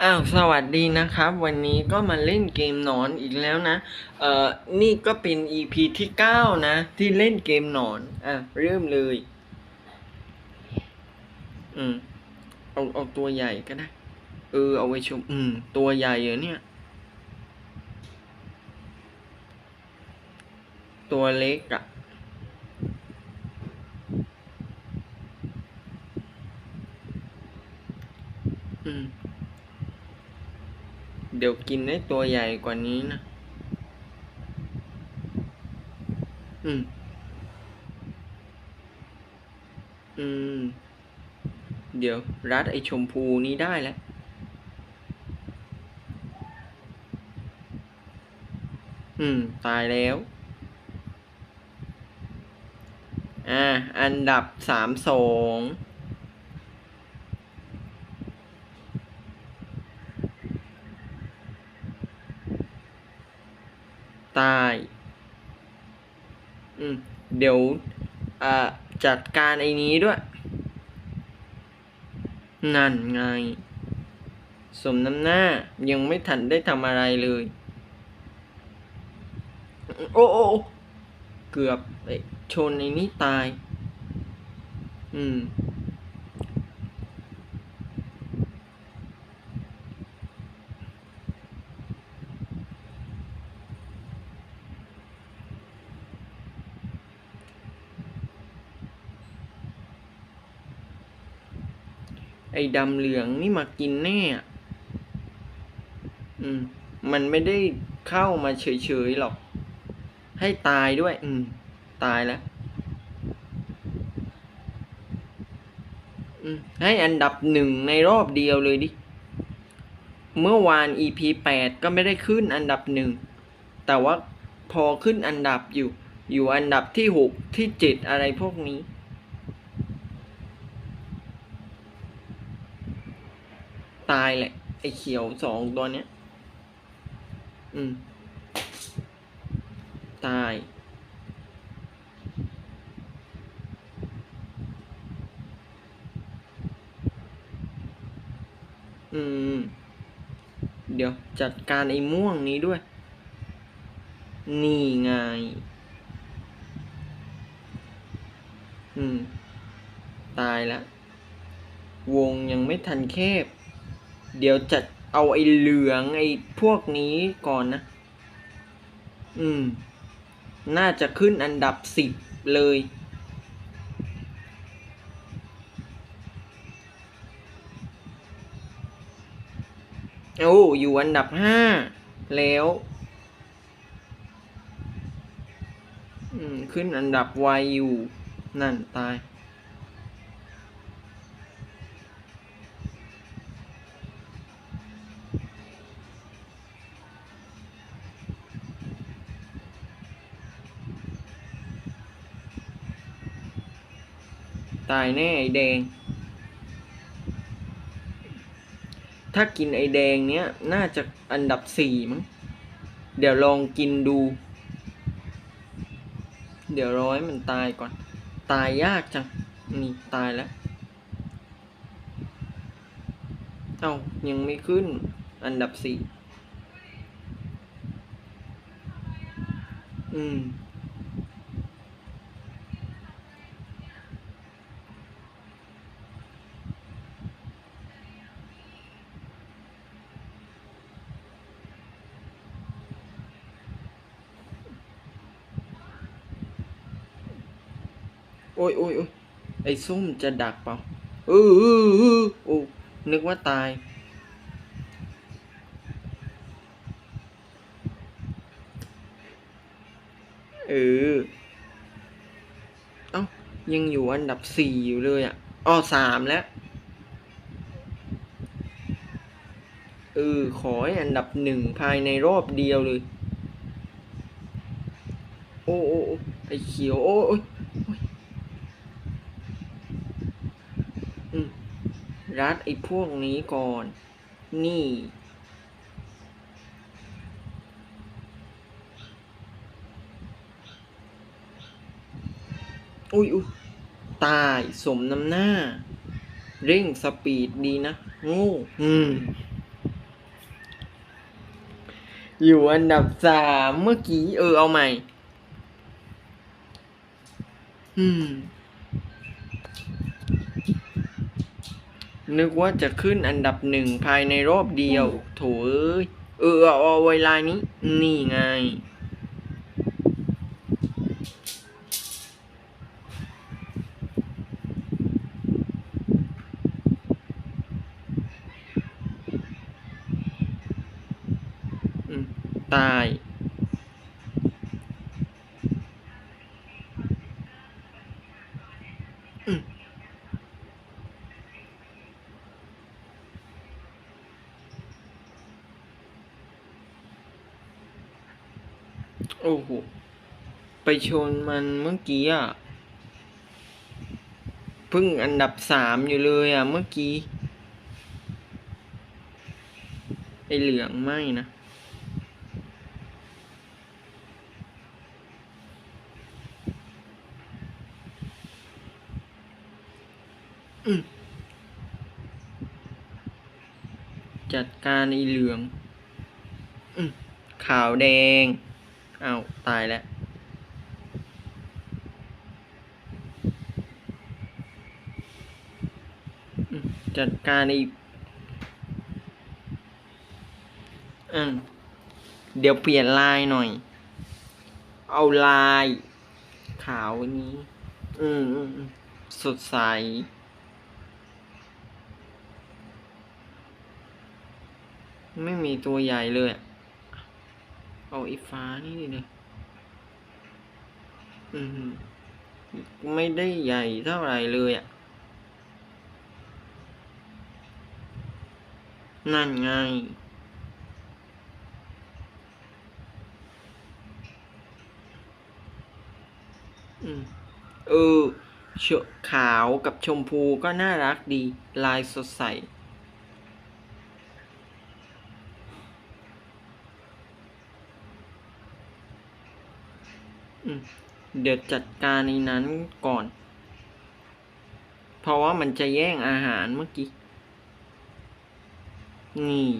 อ้าวสวัสดีนะครับ วันนี้ก็มาเล่นเกมหนอนอีกแล้วนะ เอ่อ นี่ก็เป็น EP ที่ 9 นะ ที่เล่นเกมหนอนอะเริ่มเลย อืมเอาเอาตัวใหญ่ก็ได้ เออ เอาไว้ชม อืม ตัวใหญ่เหรอเนี่ย ตัวเล็กอะ่ะอืม ดี๋ยวกินได้ตัวใหญ่กว่านี้นะ อืม อืม เดี๋ยวรัดไอชมพูนี้ได้แล้ว อืม ตายแล้ว อ่า อันดับสามสอง ตาย อืม เดี๋ยวจัดการไอ้นี้ด้วย นั่นไง สมน้ำหน้ายังไม่ทันได้ทำอะไรเลย โอ้โอเกือบชนไอ้นี้ตาย อืม ไอ้ดำเหลืองนี่มากินแน่ อืม มันไม่ได้เข้ามาเฉยๆหรอก ให้ตายด้วย อืม ตายแล้ว อืม ให้อันดับหนึ่งในรอบเดียวเลยดิ เมื่อวาน EP แปดก็ไม่ได้ขึ้นอันดับหนึ่ง แต่ว่าพอขึ้นอันดับอยู่ อยู่อันดับที่หกที่เจ็ดอะไรพวกนี้ ตายแหละ ไอ้เขียวสองตัวเนี้ย อืม ตาย อืม เดี๋ยวจัดการไอ้ม่วงนี้ด้วย นี่ไง อืม ตายแล้ววงยังไม่ทันแคบ เดี๋ยวจะเอาไอ้เหลืองไอ้พวกนี้ก่อนนะ อืม น่าจะขึ้นอันดับสิบเลย โอ้อยู่อันดับห้าแล้วอืมขึ้นอันดับไวอยู่ นั่นตาย ตายแน่ไอแดง ถ้ากินไอแดงเนี้ย น่าจะอันดับสี่มั้ง เดี๋ยวลองกินดู เดี๋ยวร้อยมันตายก่อน ตายยากจัง นี่ ตายแล้ว เอ้า ยังไม่ขึ้น อันดับสี่ อืม อ้ยโอ้ยโอ้ยไอ้ส้มจะดักเปล่าเออเออเออโอ้นึกว่าตาย เออ เอ้า ยังอยู่อันดับสี่อยู่เลยอะอ้อสามแล้วเออ ขอให้อันดับหนึ่งภายในรอบเดียวเลย โอ้โอ้โอ้ไอ้เขียว โอ้โอ้ย อืม รัดไอ้พวกนี้ก่อน นี่ อุ้ยอุ้ยตายสมน้ำหน้า เร่งสปีดดีนะโง่อืม อยู่อันดับสามเมื่อกี้ เออเอาใหม่ อืม นึกว่าจะขึ้นอันดับหนึ่งภายในรอบเดียว โถเอ้ยเออเอาเอาเวลานี้ นี่ไง โอ้โห ไปชนมันเมื่อกี้อะเพิ่งอันดับสามอยู่เลยอะเมื่อกี้ ไอเหลืองไม่นะจัดการไอเหลืองอขาวแดง อ้าว ตายแล้ว จัดการไออืมเดี๋ยวเปลี่ยนลายหน่อย เอาลาย ขาวนี้ อืมอืมอืมสดใสไม่มีตัวใหญ่เลยอะ เอาไอ้ฟ้านี่ดิเลยอืมไม่ได้ใหญ่เท่าไหร่เลยอะ นั่นไง อืมเออขาวกับชมพูก็น่ารักดี ลายสดใส เดี๋ยวจัดการในนั้นก่อน เพราะว่ามันจะแย่งอาหารเมื่อกี้ นี่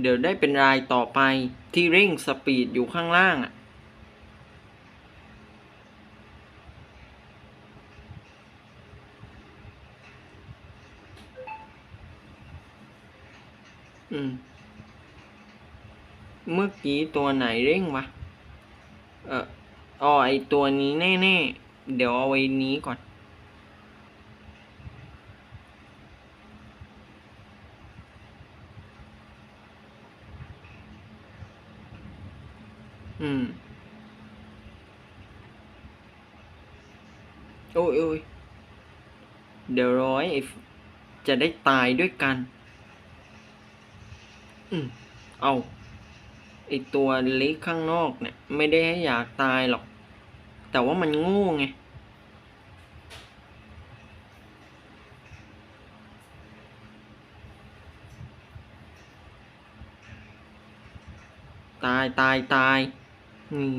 เดี๋ยวได้เป็นรายต่อไปที่เร่งสปีดอยู่ข้างล่างอะ อืม เมื่อกี้ตัวไหนเร่งวะ เอออ๋อไอตัวนี้แน่ๆ เดี๋ยวเอาไว้นี้ก่อน อืม โอ้ยโอ้ยเดี๋ยวร้อยไอ้จะได้ตายด้วยกัน อืม เอาไอตัวเล็กข้างนอกเนี่ย ไม่ได้ให้อยากตายหรอก แต่ว่ามันโง่ไง ตายตายตายอืม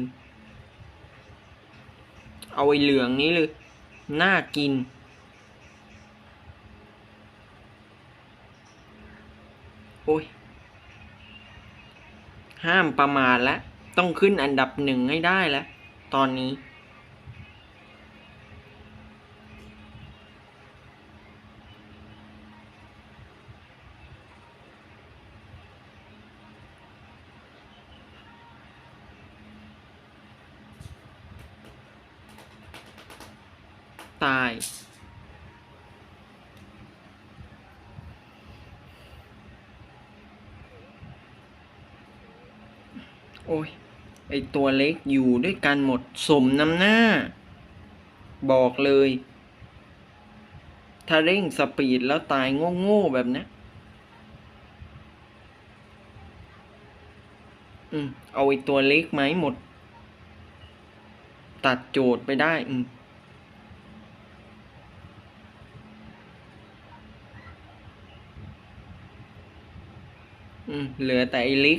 เอาไอเหลืองนี้เลย น่ากิน โอ้ย ห้ามประมาทแล้วต้องขึ้นอันดับหนึ่งให้ได้แล้ว ตอนนี้ ตาย โอ้ย ไอตัวเล็กอยู่ด้วยกันหมดสมน้ำหน้า บอกเลย ถ้าเร่งสปีดแล้วตายโง่ๆแบบนี้อืม เอาไอตัวเล็กไหมาให้หมด ตัดโจทย์ไปได้ อืมอืมเหลือแต่ไอเล็ก